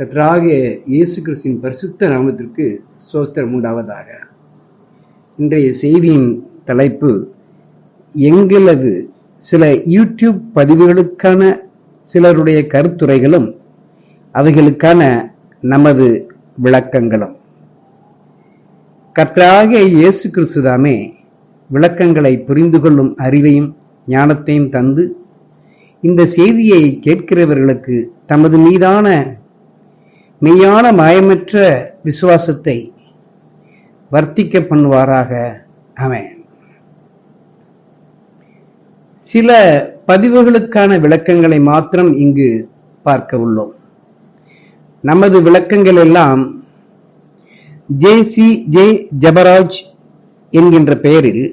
கத்ராகிய இயேசு கிறிஸ்துவின் பரிசுத்த நாமத்திற்கு சோஸ்திரம் உண்டாவதாக. இன்றைய செய்தியின் தலைப்பு எங்களது சில யூடியூப் பதிவுகளுக்கான சிலருடைய கருத்துரைகளும் அவைகளுக்கான நமது விளக்கங்களும். கர்த்தராகிய இயேசு கிறிஸ்துதாமே விளக்கங்களை புரிந்து கொள்ளும் அறிவையும் ஞானத்தையும் தந்து இந்த செய்தியை கேட்கிறவர்களுக்கு தமது மீதான மெய்யான மாயமற்ற விசுவாசத்தை வர்த்திக்க பண்ணுவாராக. அவன் சில பதிவுகளுக்கான விளக்கங்களை மாத்திரம் இங்கு பார்க்க உள்ளோம். நமது விளக்கங்கள் எல்லாம் ஜே சி ஜே ஜபராஜ் என்கின்ற பெயரில்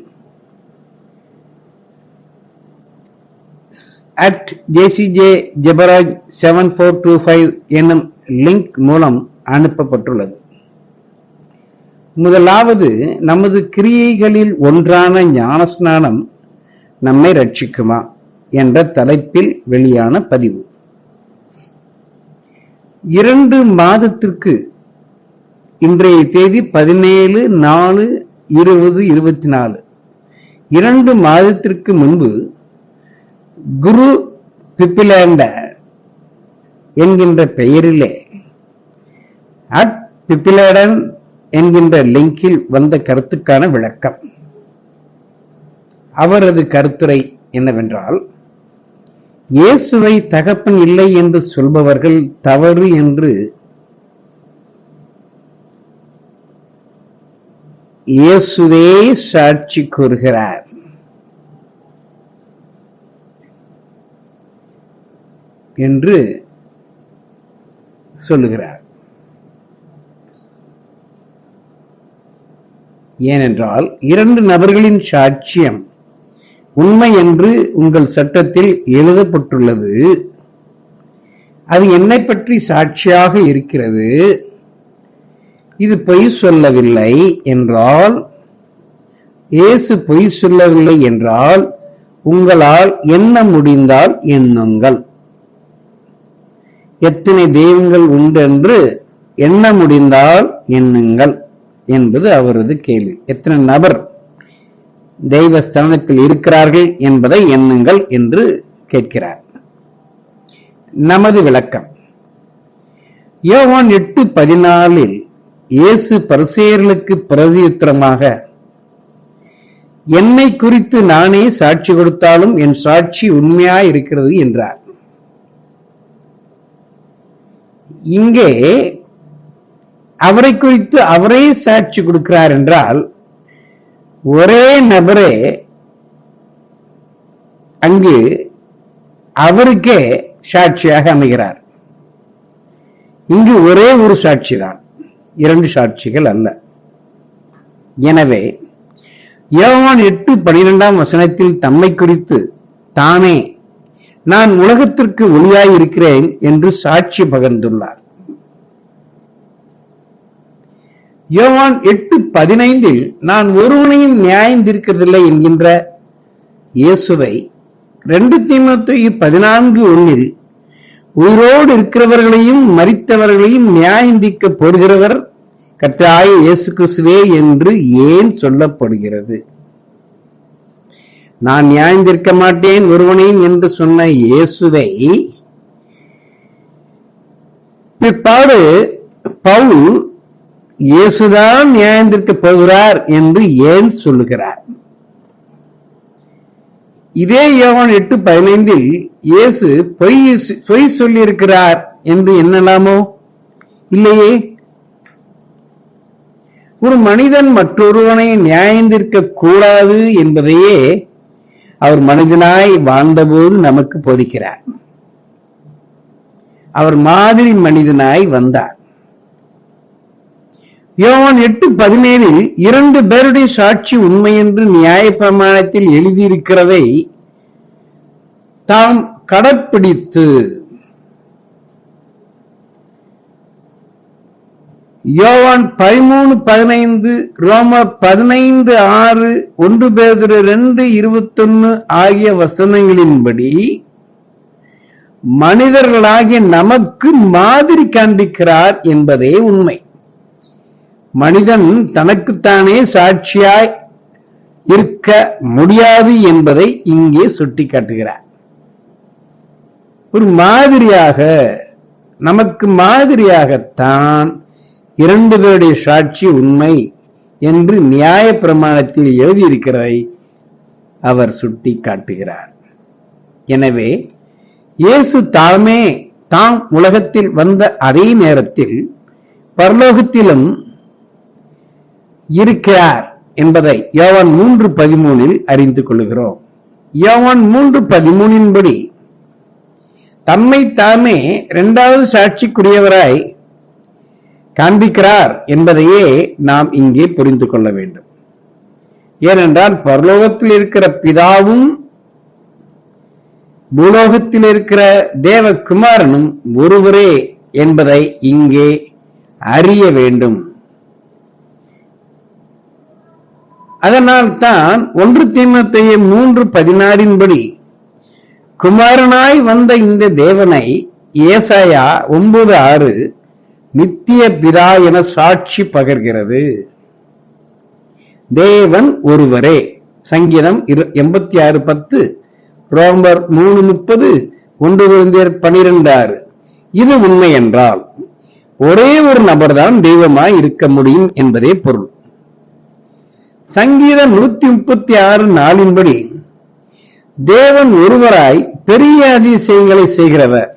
at JCJ Jebaraj seven four two five என்னும் லிங்க் மூலம் அனுப்பப்பட்டுள்ளது. முதலாவது நமது கிரியைகளில் ஒன்றான ஞானஸ்நானம் நம்மை ரட்சிக்குமா என்ற தலைப்பில் வெளியான பதிவு. இரண்டு மாதத்திற்கு இன்றைய தேதி பதினேழு நாலு இருபது இருபத்தி நாலு இரண்டு மாதத்திற்கு முன்பு குரு பிப்பிலேண்ட என்கின்ற பெயரிலே. அட் பிப்பிலேடன் என்கின்ற லிங்கில் வந்த கருத்துக்கான விளக்கம். அவரது கருத்துரை என்னவென்றால் இயேசுவை தகப்பன் இல்லை என்று சொல்பவர்கள் தவறு என்று இயேசுவே சாட்சி கூறுகிறார். என்று சொல்லுகிறார். ஏனென்றால் இரண்டு நபர்களின் சாட்சியம் உண்மை என்று உங்கள் சட்டத்தில் எழுதப்பட்டுள்ளது. அது என்னை பற்றி சாட்சியாக இருக்கிறது. இது பொய் சொல்லவில்லை என்றால் இயேசு பொய் சொல்லவில்லை என்றால் உங்களால் என்ன முடிந்தால் எண்ணுங்கள். எத்தனை தெய்வங்கள் உண்டு என்று எண்ண முடிந்தால் எண்ணுங்கள் என்பது அவரது கேள்வி. எத்தனை நபர் தெய்வ ஸ்தானத்தில் இருக்கிறார்கள் என்பதை எண்ணுங்கள் என்று கேட்கிறார். நமது விளக்கம். யோவான் எட்டு பதினாலில் இயேசு பரிசேயர்களுக்கு பிரதியுத்திரமாக என்னை குறித்து நானே சாட்சி கொடுத்தாலும் என் சாட்சி உண்மையாய் இருக்கிறது என்றார். இங்கே அவரை குறித்து அவரே சாட்சி கொடுக்கிறார் என்றால் ஒரே நபரே அங்கு அவருக்கே சாட்சியாக அமைகிறார். இங்கு ஒரே ஒரு சாட்சி தான் இரண்டு சாட்சிகள் அல்ல. எனவே யோவான் எட்டு பனிரெண்டாம் வசனத்தில் தம்மை குறித்து தானே நான் உலகத்திற்கு ஒளியாய் இருக்கிறேன் என்று சாட்சி பகர்ந்துள்ளார். யோவான் எட்டு பதினைந்தில் நான் ஒருவனையும் நியாயம் தீர்க்கிறதில்லை என்கின்ற இயேசுவை ரெண்டு தீமத்தை பதினான்கு ஒன்னில் உயிரோடு இருக்கிறவர்களையும் மறித்தவர்களையும் நியாயம் தீர்க்க போடுகிறவர் கத்தாய இயேசு கிறிஸ்துவே என்று ஏன் சொல்லப்படுகிறது? நான் நியாயம் மாட்டேன் ஒருவனையும் என்று சொன்ன இயேசுவை பிற்பாடு பவுல் இயேசுதான் நியாயந்திருக்க போகிறார் என்று ஏன் சொல்லுகிறார்? இதே யோகன் எட்டு பதினைந்தில் இயேசு பொய் பொய் சொல்லியிருக்கிறார் என்று எண்ணலாமோ இல்லையே. ஒரு மனிதன் மற்றொருவனை நியாயந்திருக்க கூடாது என்பதையே அவர் மனிதனாய் வாழ்ந்தபோது நமக்கு போதிக்கிறார். அவர் மாதிரி மனிதனாய் வந்தார். யோவான் எட்டு பதினேழில் இரண்டு பேருடைய சாட்சி உண்மை என்று நியாய பிரமாணத்தில் எழுதியிருக்கிறதை தாம் கடற்பிடித்து யோவான் பதிமூணு பதினைந்து ரோமர் பதினைந்து ஆறு ஒன்று பேதர் ரெண்டு இருபத்தொன்னு ஆகிய வசனங்களின்படி மனிதர்களாகிய நமக்கு மாதிரி காண்பிக்கிறார் என்பதே உண்மை. மனிதன் தனக்குத்தானே சாட்சியாய் இருக்க முடியாது என்பதை இங்கே சுட்டிக்காட்டுகிறார். ஒரு மாதிரியாக நமக்கு மாதிரியாகத்தான் இரண்டு பேருடைய சாட்சி உண்மை என்று நியாய பிரமாணத்தில் எழுதியிருக்கிறதை அவர் சுட்டி காட்டுகிறார் எனவே இயேசு தாமே தாம் உலகத்தில் வந்த அதே நேரத்தில் பரலோகத்திலும் இருக்கிறார் என்பதை யோவான் மூன்று பதிமூனில் அறிந்து கொள்கிறோம். யோவான் மூன்று பதிமூனின்படி தம்மை தாமே இரண்டாவது சாட்சிக்குரியவராய் காண்பிக்கிறார் என்பதையே நாம் இங்கே புரிந்து கொள்ள வேண்டும். ஏனென்றால் பரலோகத்தில் இருக்கிற பிதாவும் பூலோகத்தில் இருக்கிற தேவகுமாரனும் ஒருவரே என்பதை இங்கே அறிய வேண்டும். அதனால் தான் ஒன்று தீமத்தைய மூன்று பதினாறின்படி குமாரனாய் வந்த இந்த தேவனை ஏசாயா ஒன்பது ஆறு நித்திய பிதா என சாட்சி பகர்கிறது. தேவன் ஒருவரே. சங்கீதம் எண்பத்தி ஆறு பத்து. ரோம்பர் மூணு முப்பது ஒன்று குழந்தையர் பனிரெண்டு ஆறு. இது உண்மை என்றால் ஒரே ஒரு நபர்தான் தெய்வமாய் இருக்க முடியும் என்பதே பொருள். சங்கீதம் நூத்தி முப்பத்தி ஆறு நாளின்படி தேவன் ஒருவராய் பெரிய அதிசயங்களை செய்கிறவர்.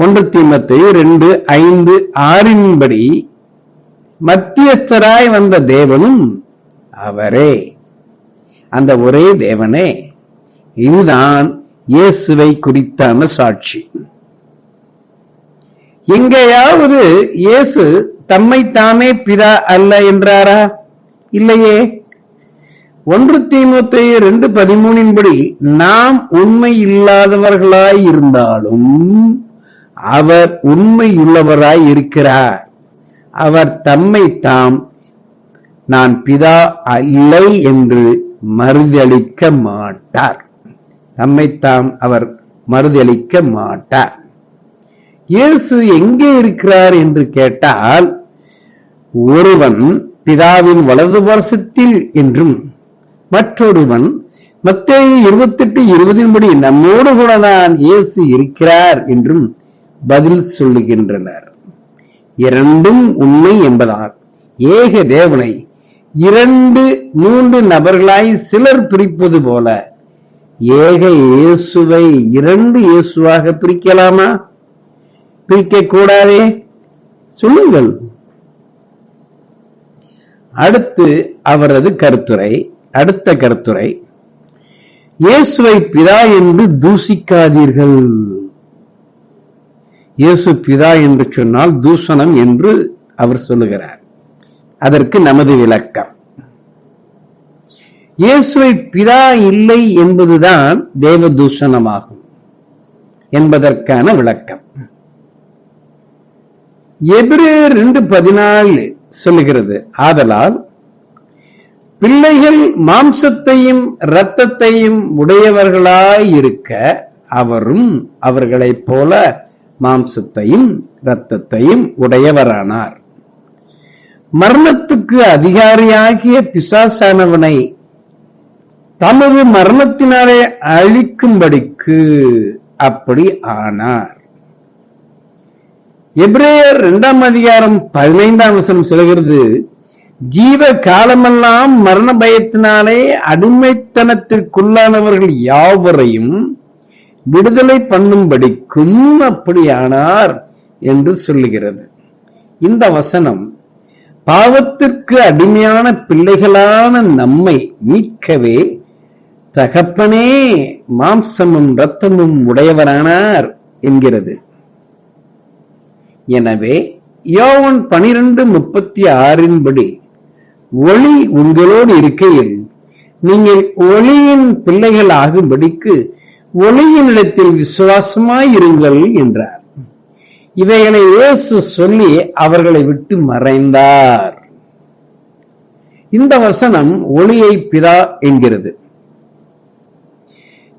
ஒன்று தீமத்தை ரெண்டு ஐந்து ஆறின்படி மத்தியஸ்தராய் வந்த தேவனும் அவரே. அந்த ஒரே தேவனே. இதுதான் இயேசுவை குறித்தான சாட்சி. எங்கேயாவது இயேசு தம்மை தாமே பிதா அல்ல என்றாரா? இல்லையே. ஒன்று தீமத்தை ரெண்டு பதிமூனின்படி நாம் உண்மை இல்லாதவர்களாய் இருந்தாலும் அவர் உண்மையுள்ளவராய் இருக்கிறார். அவர் தம்மை தாம் நான் பிதா இல்லை என்று மறுதளிக்க மாட்டார். தம்மைத்தாம் அவர் மறுதளிக்க மாட்டார். இயேசு எங்கே இருக்கிறார் என்று கேட்டால் ஒருவன் பிதாவின் வலது வருஷத்தில் என்றும் மற்றொருவன் மத்திய இருபத்தெட்டு இருபதின்படி நம்மோடு கூட தான் இயேசு இருக்கிறார் என்றும் பதில் சொல்லுகின்றனர். இரண்டும் உண்மை என்பதால் ஏக தேவனை இரண்டு மூன்று நபர்களாய் சிலர் பிரிப்பது போல ஏக இயேசுவை இரண்டு இயேசுவாக பிரிக்கலாமா? பிரிக்க கூடாதே சொல்லுங்கள். அடுத்து அவரது கருத்துரை அடுத்த கருத்துரை இயேசுவை பிதா என்று தூசிக்காதீர்கள். இயேசு பிதா என்று சொன்னால் தூஷணம் என்று அவர் சொல்லுகிறார். அதற்கு நமது விளக்கம். இயேசுவை பிதா இல்லை என்பதுதான் தேவ தூஷணமாகும் என்பதற்கான விளக்கம். எபிரே ரெண்டு பதினாலு சொல்லுகிறது ஆதலால் பிள்ளைகள் மாம்சத்தையும் இரத்தத்தையும் உடையவர்களாய் இருக்க அவரும் அவர்களைப் போல மாம்சத்தையும் இரத்தத்தையும் உடையவரானார். மரணத்துக்கு அதிகாரியாகிய பிசாசானவனை தமது மரணத்தினாலே அழிக்கும்படிக்கு அப்படி ஆனார். எப்ரேயர் இரண்டாம் அதிகாரம் பதினைந்தாம் வசனம் சொல்கிறது ஜீவ காலமெல்லாம் மரண பயத்தினாலே அடிமைத்தனத்திற்குள்ளானவர்கள் யாவரையும் விடுதலை பண்ணும்படிக்கும் அப்படியானார் என்று சொல்லுகிறது. இந்த வசனம் பாவத்திற்கு அடிமையான பிள்ளைகளான நம்மை மீட்கவே தகப்பனே மாம்சமும் ரத்தமும் உடையவரானார் என்கிறது. எனவே யோவன் பனிரெண்டு முப்பத்தி ஆறின்படி ஒளி உங்களோடு இருக்கையில் நீங்கள் ஒளியின் பிள்ளைகள் ஆகும்படிக்கு ஒளியினிடத்தில் விசுவாசமாயிருங்கள் என்றார். இவைகளை இயேசு சொல்லி அவர்களை விட்டு மறைந்தார். இந்த வசனம் ஒளியை பிதா என்கிறது.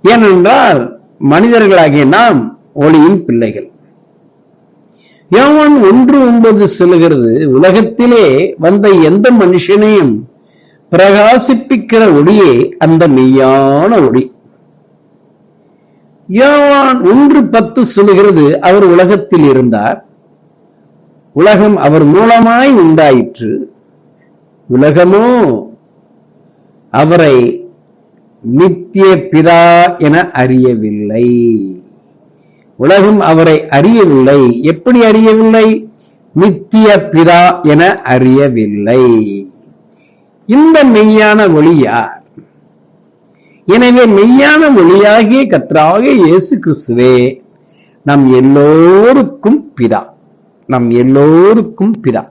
ஏனென்றால் மனிதர்களாகிய நாம் ஒளியின் பிள்ளைகள். யோவான் ஒன்று ஒன்பது செல்கிறது உலகத்திலே வந்த எந்த மனுஷனையும் பிரகாசிப்பிக்கிற ஒளியே அந்த மெய்யான ஒளி. யோவான் ஒன்று பத்து சொல்லுகிறது அவர் உலகத்தில் இருந்தார். உலகம் அவர் மூலமாய் உண்டாயிற்று. உலகமோ அவரை நித்திய பிதா என அறியவில்லை. உலகம் அவரை அறியவில்லை. எப்படி அறியவில்லை? நித்திய பிதா என அறியவில்லை. இந்த மெய்யான ஒளி யார்? எனவே மெய்யான ஒளியாகிய கத்ராக இயேசு கிறிஸ்துவே நம் எல்லோருக்கும் பிதா. நம் எல்லோருக்கும் பிதா.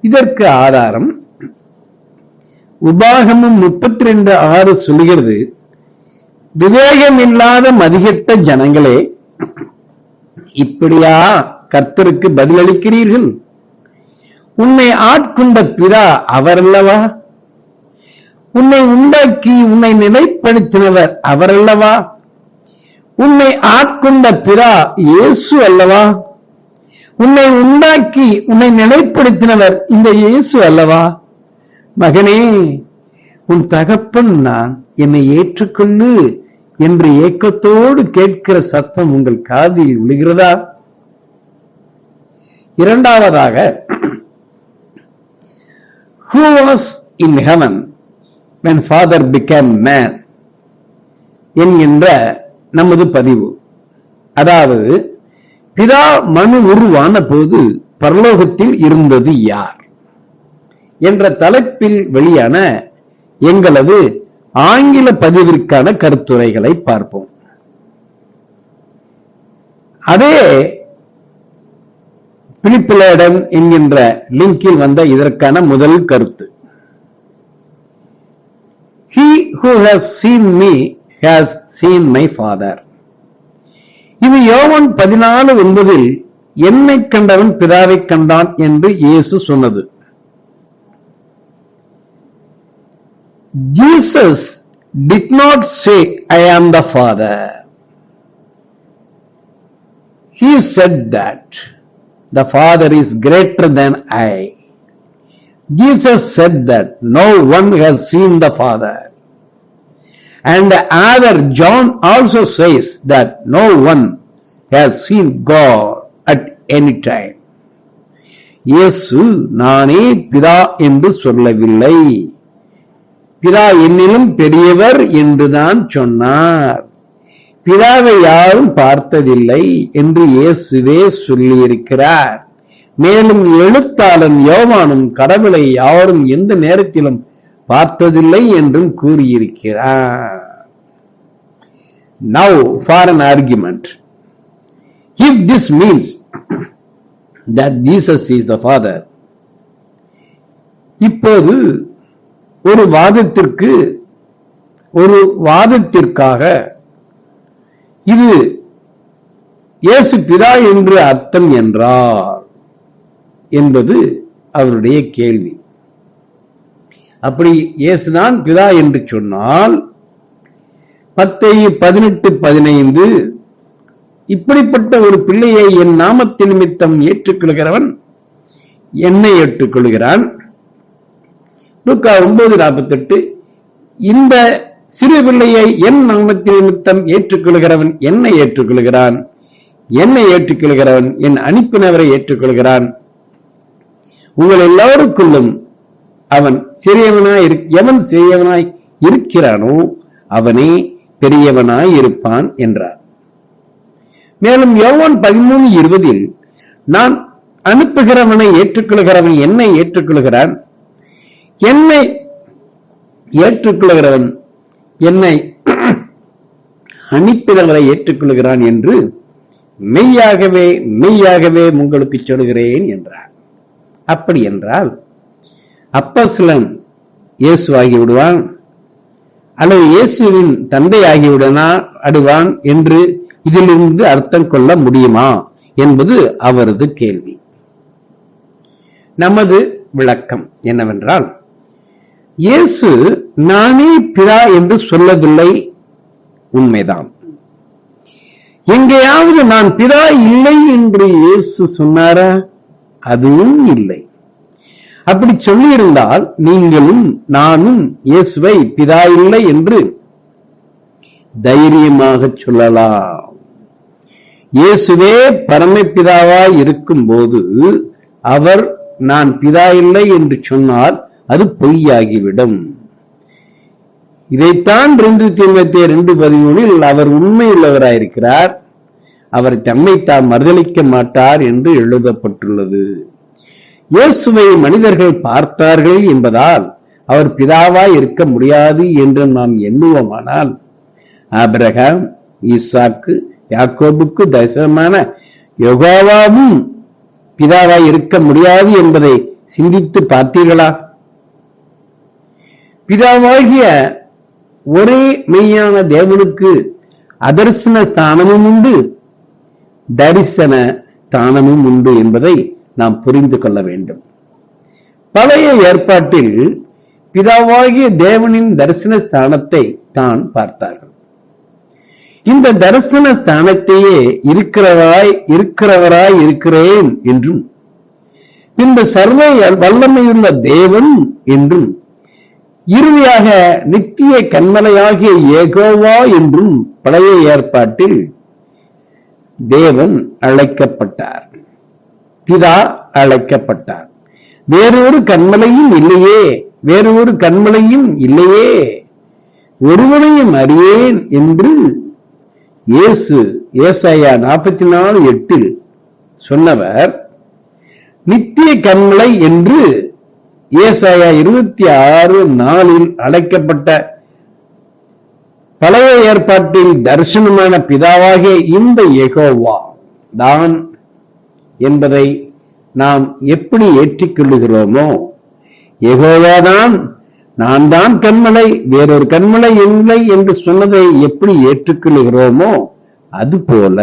இதற்கு ஆதாரம் உபாகமும் முப்பத்தி ரெண்டு ஆறு சொல்கிறது விவேகம் இல்லாத மதிகெட்ட ஜனங்களே இப்படியா கர்த்தருக்கு பதிலளிக்கிறீர்கள்? உன்னை ஆட்கொண்ட பிதா அவரல்லவா? உன்னை உண்டாக்கி உன்னை நிலைப்படுத்தினவர் அவரல்லவா? உன்னை ஆட்கொண்ட பிறா இயேசு அல்லவா? உன்னை உண்டாக்கி உன்னை நிலைப்படுத்தினவர் இந்த இயேசு அல்லவா? மகனே உன் தகப்பன் நான் என்னை ஏற்றுக்கொள்ளு என்று ஏக்கத்தோடு கேட்கிற சத்தம் உங்கள் காதில் விழுகிறதா? இரண்டாவதாக who was in heaven when father became man என்கின்ற நமது பதிவு. அதாவது பிதா மனு உருவான போது பரலோகத்தில் இருந்தது யார்? என்ற தலைப்பில் வெளியான எங்களது ஆங்கில பதிவிற்கான கருத்துரைகளை பார்ப்போம். அதே பிலிப்பிலேடன் என்கின்ற லிங்கில் வந்த இதற்கான முதல் கருத்து. He who has seen me has seen my father. இது யோவான் பதினாலு ஒன்பதில் என்னை கண்டவன் பிதாவை கண்டான் என்று இயேசு சொன்னது Jesus did not say, I am the Father. He said that the Father is greater than I. Jesus said that no one has seen the Father. And the other John also says that no one has seen God at any time. இயேசு நானே பிதா என்று சொல்லவில்லை பிதா என்னிலும் பெரியவர் என்றுதான் சொன்னார் பிதாவை யாரும் பார்த்ததில்லை என்று இயேசுவே சொல்லியிருக்கிறார் மேலும் எழுத்தாளன் யோவானும் கடவுளை யாரும் எந்த நேரத்திலும் பார்த்ததில்லை என்றும் கூறியிருக்கிறார். Now for an argument if this means that Jesus is the father இப்போது ஒரு வாதத்திற்கு ஒரு வாதத்திற்காக இது இயேசு பிதா என்று அர்த்தம் என்றார் என்பது அவருடைய கேள்வி. அப்படி இயேசுதான் பிதா என்று சொன்னால் பத்தை பதினெட்டு பதினைந்து இப்படிப்பட்ட ஒரு பிள்ளையை என் நாமத்தின் நிமித்தம் ஏற்றுக்கொள்கிறவன் என்னை ஏற்றுக்கொள்கிறான். லூக்கா ஒன்பது நாற்பத்தெட்டு இந்த சிறு பிள்ளையை என் நாமத்தின் நிமித்தம் ஏற்றுக்கொள்கிறவன் என்னை ஏற்றுக்கொள்கிறான். என்னை ஏற்றுக்கொள்கிறவன் என் அனுப்பினவரை ஏற்றுக்கொள்கிறான். உங்கள் எல்லோருக்குள்ளும் அவன் சிறியவனாய் எவன் சிறியவனாய் இருக்கிறானோ அவனே பெரியவனாய் இருப்பான் என்றார். மேலும் யோவான் பதிமூணு இருபதில் நான் அனுப்புகிறவனை ஏற்றுக்கொள்கிறவன் என்னை ஏற்றுக்கொள்கிறான்? என்னை ஏற்றுக்கொள்கிறவன் என்னை அனுப்பினவரை ஏற்றுக்கொள்கிறான் என்று மெய்யாகவே மெய்யாகவே உங்களுக்கு சொல்கிறேன் என்றார். அப்படி என்றால் அப்போஸ்தலன் இயேசு ஆகிவிடுவான். அல்லது இயேசுவின் தந்தை ஆகிவிடனா அடுவான் என்று இதிலிருந்து அர்த்தம் கொள்ள முடியுமா என்பது அவரது கேள்வி. நமது விளக்கம் என்னவென்றால் இயேசு நானே பிறா என்று சொல்லவில்லை உண்மைதான். எங்கேயாவது நான் பிறா இல்லை என்று இயேசு சொன்னாரா? அதுவும் இல்லை. அப்படி சொல்லியிருந்தால் நீங்களும் நானும் இயேசுவை பிதா இல்லை என்று தைரியமாக சொல்லலாம். இயேசுவே பரமபிதாவாய் இருக்கும்போது அவர் நான் பிதா இல்லை என்று சொன்னால் அது பொய்யாகிவிடும். இதைத்தான் ரெண்டு தீமத்தே ரெண்டு பதிமூணில் அவர் உண்மையுள்ளவராயிருக்கிறார். அவர் தம்மை தாம் மறுதளிக்க மாட்டார் என்று எழுதப்பட்டுள்ளது. இயேசுவை மனிதர்கள் பார்த்தார்கள் என்பதால் அவர் பிதாவாய் இருக்க முடியாது என்று நாம் எண்ணுவோமானால் ஆபிரகாம் ஈசாக்கு யாக்கோபுக்கு தரிசனமான யோகாவாவும் பிதாவாய் இருக்க முடியாது என்பதை சிந்தித்து பார்த்தீர்களா? பிதாவாகிய ஒரே மெய்யான தேவனுக்கு அதர்சன ஸ்தானமும் உண்டு. தரிசன ஸ்தானமும் உண்டு என்பதை நாம் புரிந்து கொள்ள வேண்டும். பழைய ஏற்பாட்டில் பிதாவாகிய தேவனின் தரிசன ஸ்தானத்தை தான் பார்த்தார்கள். இந்த தரிசன ஸ்தானத்தையே இருக்கிறவராய் இருக்கிறவராய் இருக்கிறேன் என்றும் இந்த சர்வ வல்லமையுள்ள தேவன் என்றும் இறுதியாக நித்திய கண்மலையாகிய ஏகோவா என்றும் பழைய ஏற்பாட்டில் தேவன் அழைக்கப்பட்டார். பிதா அழைக்கப்பட்டார். வேறொரு கண்மலையும் இல்லையே. வேறொரு கண்மலையும் இல்லையே. ஒருவனையும் அறியேன் என்று இயேசு ஏசாயா நாற்பத்தி நாலு எட்டில் சொன்னவர் நித்திய கண்மலை என்று ஏசாயா இருபத்தி ஆறு நாளில் அழைக்கப்பட்ட பழைய ஏற்பாட்டில் தரிசனமான பிதாவாகிய இந்த எகோவா தான் என்பதை நாம் எப்படி ஏற்றிக்கொள்ளுகிறோமோ? எகோவாதான் நான் தான் கண்மலை வேறொரு கண்மலை இல்லை என்று சொன்னதை எப்படி ஏற்றுக்கொள்ளுகிறோமோ அதுபோல.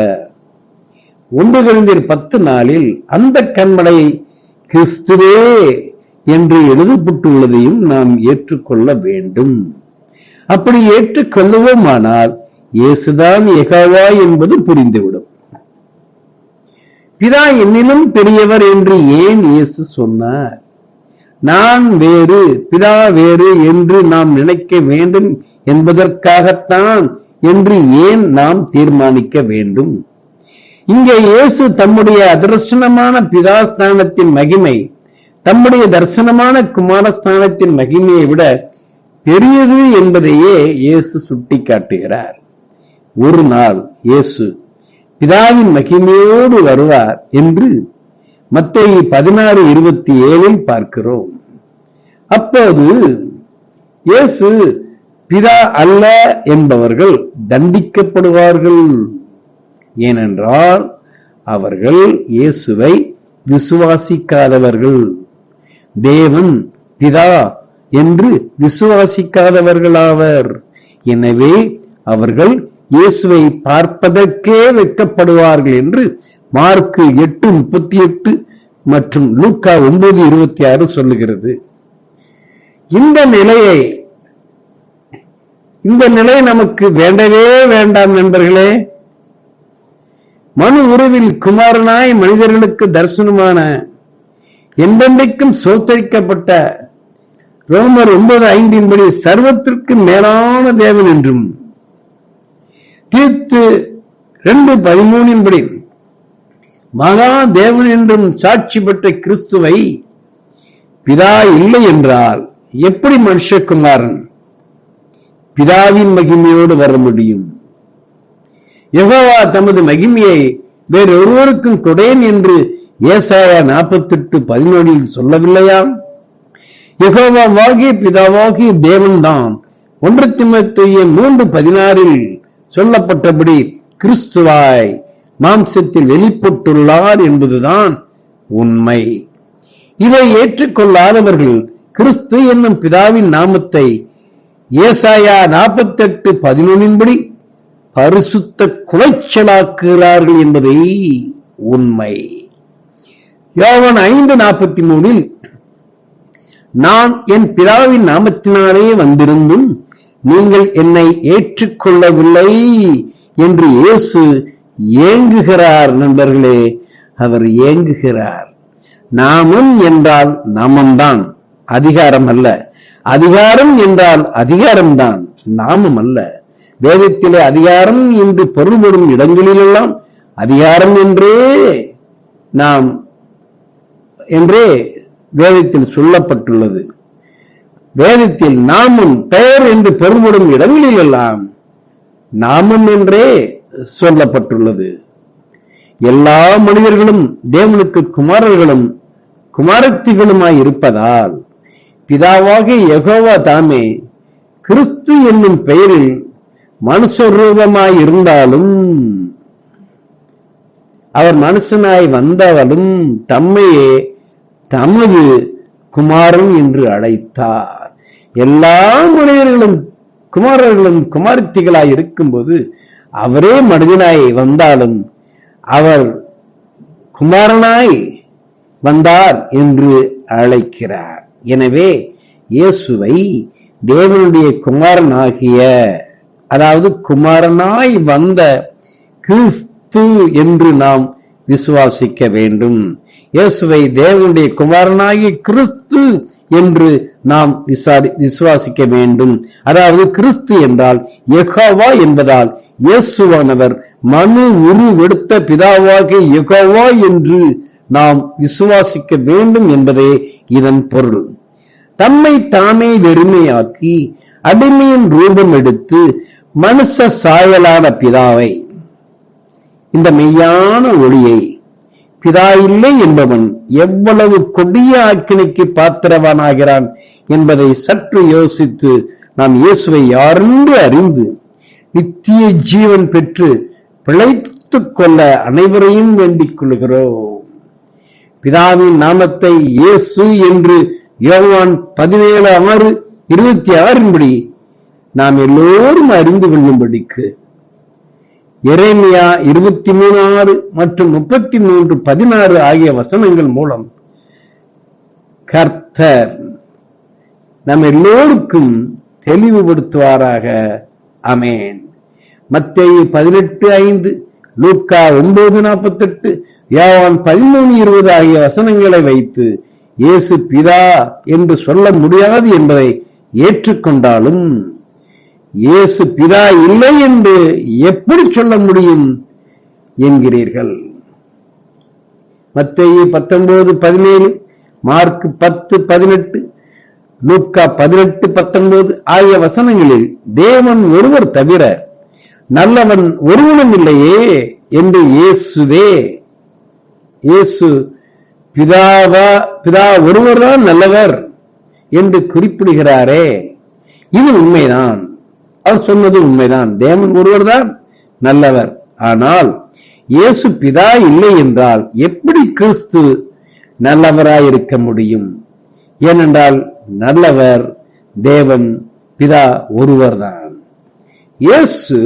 ஒன்று கழிந்தர் பத்து நாளில் அந்த கண்மலை கிறிஸ்துவே என்று எழுதப்பட்டுள்ளதையும் நாம் ஏற்றுக்கொள்ள வேண்டும். அப்படி ஏற்றுக்கொள்ளுவோமானால் இயேசுதான் எகாவா என்பது புரிந்துவிடும். பிதா என்னிலும் பெரியவர் என்று ஏன் இயேசு சொன்னார்? நான் வேறு பிதா வேறு என்று நாம் நினைக்க வேண்டும் என்பதற்காகத்தான் என்று ஏன் நாம் தீர்மானிக்க வேண்டும்? இங்கே இயேசு தம்முடைய அதர்சனமான பிதாஸ்தானத்தின் மகிமை தம்முடைய தர்சனமான குமாரஸ்தானத்தின் மகிமையை விட பெரியது என்பதையே இயேசு சுட்டிக்காட்டுகிறார். ஒரு நாள் இயேசு பிதாவின் மகிமையோடு வருவார் என்று மத்திய பதினாறு இருபத்தி ஏழில் பார்க்கிறோம். அப்போது இயேசு பிதா அல்ல என்பவர்கள் தண்டிக்கப்படுவார்கள். ஏனென்றால் அவர்கள் இயேசுவை விசுவாசிக்காதவர்கள். தேவன் பிதா என்று விசுவாசிக்காதவர்களாவர். எனவே அவர்கள் இயேசுவை பார்ப்பதற்கே வெட்கப்படுவார்கள் என்று மார்க்கு எட்டு முப்பத்தி எட்டு மற்றும் லூக்கா ஒன்பது இருபத்தி ஆறு சொல்லுகிறது. இந்த நிலையை இந்த நிலை நமக்கு வேண்டவே வேண்டாம் நண்பர்களே. மனு உருவில் குமாரனாய் மனிதர்களுக்கு தரிசனமான என்றென்றைக்கும் சோத்தரிக்கப்பட்ட ரோமர் ஒன்பது ஐந்தின்படி சர்வத்திற்கு மேலான தேவன் என்றும் தீர்த்து ரெண்டு பதிமூணின்படி மகா தேவன் என்றும் சாட்சி பெற்ற கிறிஸ்துவை பிதா இல்லை என்றால் எப்படி மனுஷகுமாரன் பிதாவின் மகிமையோடு வர முடியும்? எவ்வா தமது மகிமையை வேறொருவருக்கும் கொடேன் என்று ஏசாயா நாற்பத்தெட்டு பதினொன்றில் சொல்லவில்லையா? யெகோவா பிதாவாகிய தேவன்தான். ஒன்று திமுத்தைய மூன்று பதினாறில் சொல்லப்பட்டபடி கிறிஸ்துவாய் மாம்சத்தில் வெளிப்பட்டுள்ளார் என்பதுதான் உண்மை. இதை ஏற்றுக்கொள்ளாதவர்கள் கிறிஸ்து என்னும் பிதாவின் நாமத்தை ஏசாயா நாற்பத்தெட்டு பதினொன்னின்படி பரிசுத்த குலைச்சலாக்குகிறார்கள் என்பதை உண்மை. யோவன் ஐந்து நாற்பத்தி மூணில் நான் என் பிதாவின் நாமத்தினாலே வந்திருந்தும் நீங்கள் என்னை ஏற்றுக்கொள்ளவில்லை என்று இயேசு ஏங்குகிறார் நண்பர்களே அவர் ஏங்குகிறார். நாமும் என்றால் நாமம்தான் அதிகாரம் அல்ல. அதிகாரம் என்றால் அதிகாரம்தான் நாமம் அல்ல. வேதத்திலே அதிகாரம் என்று பொருள்படும் இடங்களிலெல்லாம் அதிகாரம் என்றே நாம் என்றே வேதத்தில் சொல்லப்பட்டுள்ளது. வேதத்தில் நாமும் பெயர் என்று பெருமடும் இடங்களில் எல்லாம் நாமும் என்றே சொல்லப்பட்டுள்ளது. எல்லா மனிதர்களும் தேவனுக்கு குமாரர்களும் குமாரத்திகளுமாய் இருப்பதால் பிதாவாக எகோவா தாமே கிறிஸ்து என்னும் பெயரில் மனுஷரூபமாய் இருந்தாலும் அவர் மனுஷனாய் வந்தவளும் தம்மையே தமது குமாரன் என்று அழைத்தார். எல்லா மனிதர்களும் குமாரர்களும் குமார்த்திகளாய் இருக்கும்போது அவரே மனிதனாய் வந்தாலும் அவர் குமாரனாய் வந்தார் என்று அழைக்கிறார். எனவே இயேசுவை தேவனுடைய குமாரனாகிய அதாவது குமாரனாய் வந்த கிறிஸ்து என்று நாம் விசுவாசிக்க வேண்டும். இயேசுவை தேவனுடைய குமாரனாகிய கிறிஸ்து என்று நாம் விசாரி விசுவாசிக்க வேண்டும். அதாவது கிறிஸ்து என்றால் யெகோவா என்பதால் இயேசுவானவர் மனு உருவெடுத்த பிதாவாக யெகோவா என்று நாம் விசுவாசிக்க வேண்டும் என்பதே இதன் பொருள். தம்மை தாமே வெறுமையாக்கி அடிமையின் ரூபம் எடுத்து மனுஷ சாயலான பிதாவை இந்த மெய்யான ஒளியை பிதா இல்லை என்பவன் எவ்வளவு கொடிய ஆக்கினைக்கு பாத்திரவானாகிறான் என்பதை சற்று யோசித்து நாம் இயேசுவை யாரென்று அறிந்து நித்திய ஜீவன் பெற்று பிழைத்துக் கொள்ள அனைவரையும் வேண்டிக் கொள்கிறோம் பிதாவின் நாமத்தை இயேசு என்று யோவான் பதினேழு ஆறு இருபத்தி ஆறின்படி நாம் எல்லோரும் அறிந்து கொள்ளும்படிக்கு எரேமியா இருபத்தி மூணு ஆறு மற்றும் முப்பத்தி மூன்று பதினாறு ஆகிய வசனங்கள் மூலம் கர்த்தர் நம் எல்லோருக்கும் தெளிவுபடுத்துவாராக. அமேன் மத்திய பதினெட்டு ஐந்து லூக்கா ஒன்பது நாற்பத்தெட்டு யாவான் பதிமூணு இருபது ஆகிய வசனங்களை வைத்து இயேசு பிதா என்று சொல்ல முடியாது என்பதை ஏற்றுக்கொண்டாலும் இயேசு பிதா இல்லை என்று எப்படி சொல்ல முடியும் என்கிறீர்கள்? மத்திய பத்தொன்பது பதினேழு மார்க் பத்து பதினெட்டு லூக்கா பதினெட்டு பத்தொன்பது ஆகிய வசனங்களில் தேவன் ஒருவர் தவிர நல்லவன் ஒருவனும் இல்லையே என்று இயேசுவே. இயேசு பிதாவா பிதா ஒருவர்தான் நல்லவர் என்று குறிப்பிடுகிறாரே. இது உண்மைதான். அவர் சொன்னது உண்மைதான். தேவன் ஒருவர்தான் நல்லவர். ஆனால் இயேசு பிதா இல்லை என்றால் எப்படி கிறிஸ்து நல்லவராயிருக்க முடியும்? ஏனென்றால் நல்லவர் தேவன் பிதா ஒருவர்தான். இயேசு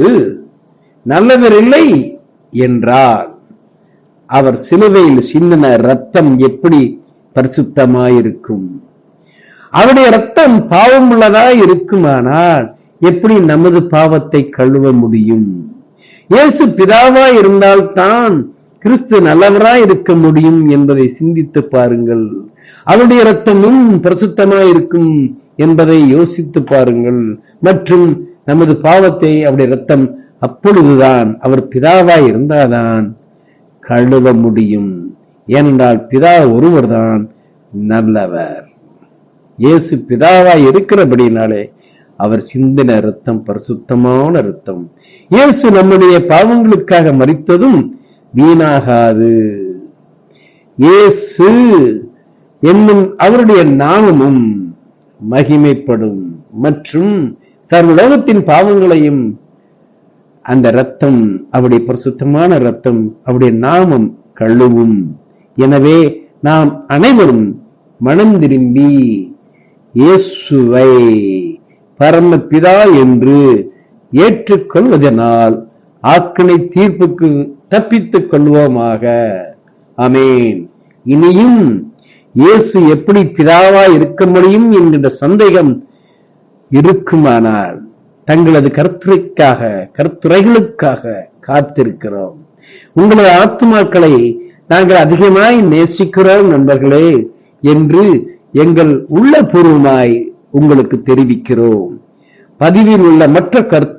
நல்லவர் இல்லை என்றால் அவர் சிலுவையில் சிந்தின ரத்தம் எப்படி பரிசுத்தமாயிருக்கும்? அவருடைய ரத்தம் பாவம் உள்ளதா இருக்குமானால் எப்படி நமது பாவத்தை கழுவ முடியும்? இயேசு பிதாவா இருந்தால் தான் கிறிஸ்து நல்லவராய் இருக்க முடியும் என்பதை சிந்தித்து பாருங்கள். அவருடைய ரத்தமும் பரிசுத்தமாய் இருக்கும் என்பதை யோசித்து பாருங்கள். மற்றும் நமது பாவத்தை அவருடைய ரத்தம் அப்பொழுதுதான் அவர் பிதாவாய் இருந்தாதான் கழுவ முடியும். ஏனென்றால் பிதா ஒருவர்தான் நல்லவர். இயேசு பிதாவாய் இருக்கிறபடினாலே அவர் சிந்தின ரத்தம் பரிசுத்தமான ரத்தம் இயேசு நம்முடைய பாவங்களுக்காக மறித்ததும் வீணாகாது. இயேசு என்னும் அவருடைய நாமமும் மகிமைப்படும் மற்றும் சர்வலோகத்தின் பாவங்களையும் அந்த ரத்தம் அவருடைய பரிசுத்தமான ரத்தம் அவருடைய நாமம் கழுவும். எனவே நாம் அனைவரும் மனம் திரும்பி இயேசுவை பரமபிதா என்று ஏற்றுக்கொள்வதனால் ஆக்கினை தீர்ப்புக்கு தப்பித்துக் கொள்வோமாக. அமேன் இனியும் இயேசு எப்படி பிதாவா இருக்க முடியும் என்கின்ற சந்தேகம் இருக்குமானால் தங்களது கருத்துரைக்காக கருத்துரைகளுக்காக காத்திருக்கிறோம். உங்களது ஆத்மாக்களை நாங்கள் அதிகமாய் நேசிக்கிறோம் நண்பர்களே என்று எங்கள் உள்ளபூர்வமாய் உங்களுக்கு தெரிவிக்கிறோம். பதிவில் உள்ள மற்ற கருத்து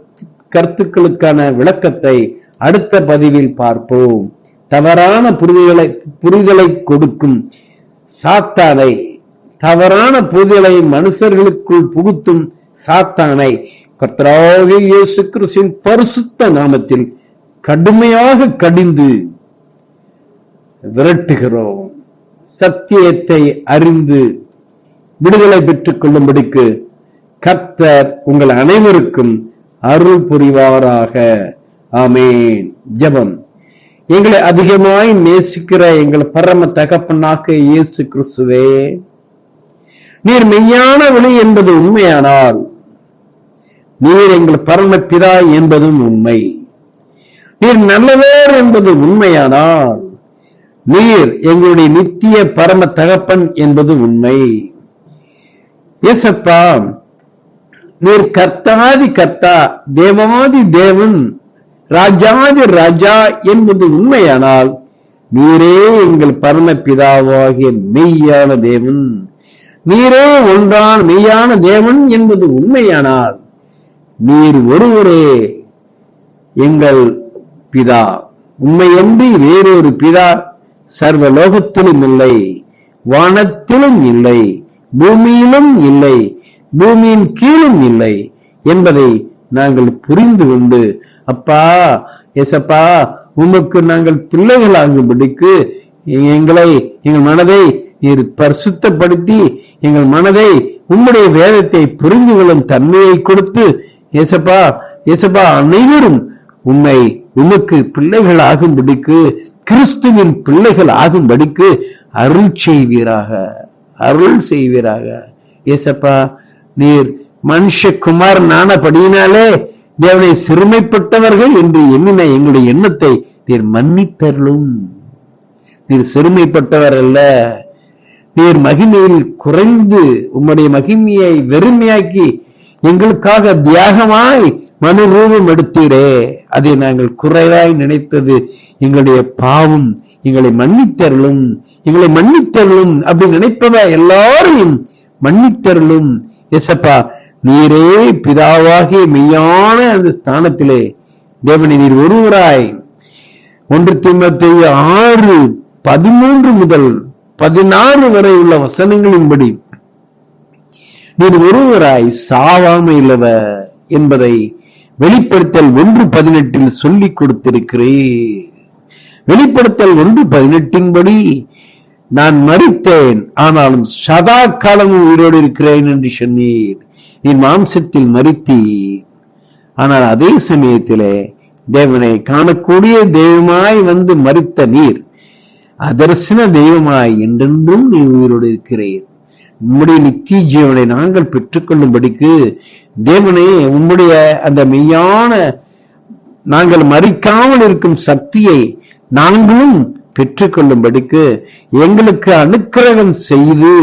கருத்துக்களுக்கான விளக்கத்தை அடுத்த பதிவில் பார்ப்போம். தவறான புரிதலை புரிதலை கொடுக்கும் சாத்தானை தவறான புரிதலை மனுஷர்களுக்குள் புகுத்தும் சாத்தானை கர்த்தராகிய இயேசு கிறிஸ்துவின் பரிசுத்த நாமத்தில் கடுமையாக கடிந்து விரட்டுகிறோம். சத்தியத்தை அறிந்து விடுதலை பெற்றுக் கொள்ளும்படிக்கு கர்த்தர் உங்கள் அனைவருக்கும் அருள் புரிவாராக. ஆமேன். ஜெபம். எங்களை அதிகமாய் நேசிக்கிற எங்கள் பரம தகப்பனாக்க இயேசு கிறிஸ்துவே நீர் மெய்யான வழி என்பது உண்மையானால் நீர் எங்கள் பரம பிதா என்பதும் உண்மை. நீர் நல்லவர் என்பது உண்மையானால் நீர் எங்களுடைய நித்திய பரம தகப்பன் என்பது உண்மை. ஏசப்பா நீர் கர்த்தாதி கர்த்தா தேவாதி தேவன் ராஜாதி ராஜா என்பது உண்மையானால் நீரே எங்கள் பரம பிதாவாகிய மெய்யான தேவன். நீரே ஒன்றான மெய்யான தேவன் என்பது உண்மையானால் நீர் ஒருவரே எங்கள் பிதா. உண்மையன்றி வேறொரு பிதா சர்வ லோகத்திலும் இல்லை வானத்திலும் இல்லை. பூமியிலும் இல்லை பூமியின் கீழும் இல்லை என்பதை நாங்கள் புரிந்து கொண்டு அப்பா எசப்பா உமக்கு நாங்கள் பிள்ளைகளாகும்படிக்கு எங்களை எங்கள் மனதை நீர் பரிசுத்தப்படுத்தி எங்கள் மனதை உம்முடைய வேதத்தை புரிந்து கொள்ளும் தன்மையை கொடுத்து ஏசப்பா ஏசப்பா அனைவரும் உண்மை உமக்கு பிள்ளைகள் ஆகும்படிக்கு கிறிஸ்துவின் பிள்ளைகள் ஆகும்படிக்கு அருள் செய்வீராக. அருள் செய்வீராக. ஏசப்பா நீர் மனுஷகுமார் நானபடியினாலே தேவனை சிறுமைப்பட்டவர்கள் என்று எண்ணின எங்களுடைய எண்ணத்தை நீர் மன்னித்தருளும். நீர் சிறுமைப்பட்டவர் அல்ல. நீர் மகிமையில் குறைந்து உம்முடைய மகிமையை வெறுமையாக்கி எங்களுக்காக தியாகமாய் மனு ரூபம் எடுத்தீரே. அதை நாங்கள் குறைவாய் நினைத்தது எங்களுடைய பாவம். எங்களை மன்னித்தருளும். எங்களை மன்னித்தருளும் அப்படின்னு நினைப்பவ எல்லாரையும் மன்னித்தருளும். எசப்பா நீரே பிதாவாகிய மெய்யான அந்த ஸ்தானத்திலே தேவனை நீர் ஒருவராய். ஒன்று திமுத்தி ஆறு பதிமூன்று முதல் பதினாறு வரை உள்ள வசனங்களின்படி நீர் ஒருவராய் சாவாமையிலவ என்பதை வெளிப்படுத்தல் ஒன்று பதினெட்டில் சொல்லிக் கொடுத்திருக்கிறேன் வெளிப்படுத்தல் ஒன்று பதினெட்டின்படி நான் மறித்தேன் ஆனாலும் சதா காலமும் உயிரோடு இருக்கிறேன் என்று சொன்னீர். நீ மாம்சத்தில் மறித்தீர். ஆனால் அதே சமயத்திலே தேவனை காணக்கூடிய தெய்வமாய் வந்து மறித்த நீர் அதர்சன தெய்வமாய் என்றென்றும் நீ உயிரோடு இருக்கிறேன் உம்முடைய நித்திய ஜீவனை நாங்கள் பெற்றுக்கொள்ளும்படிக்கு தேவனே உம்முடைய அந்த மெய்யான நாங்கள் மறிக்காமல் இருக்கும் சக்தியை நாங்களும் பெற்றுக்கொள்ளும்படிக்கு எங்களுக்கு அனுக்கிரகம் செய்து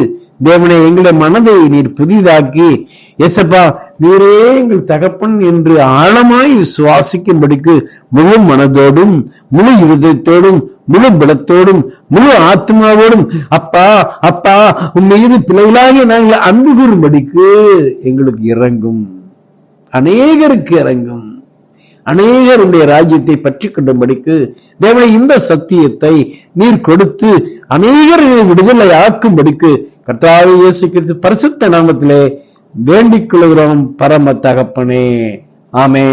தேவனை எங்களுடைய மனதை நீர் புதிதாக்கி எசப்பா நீரே எங்கள் தகப்பன் என்று ஆழமாய் விசுவாசிக்கும்படிக்கு முழு மனதோடும் முழு இருதயத்தோடும் முழு பலத்தோடும் முழு ஆத்மாவோடும் அப்பா அப்பா உண்மையது மீது பிள்ளைகளாக நாங்கள் அன்பு கூறும்படிக்கு எங்களுக்கு இறங்கும். அநேகருக்கு இறங்கும். அநேகருடைய ராஜ்யத்தை பற்றி கொண்டும்படிக்கு தேவனை இந்த சத்தியத்தை நீர் கொடுத்து அநேகரை விடுதலை ஆக்கும்படிக்கு கர்த்தாவே இயேசு கிறிஸ்து பரிசுத்த நாமத்திலே வேண்டிக் கொள்கிறோம் பரம தகப்பனே. ஆமே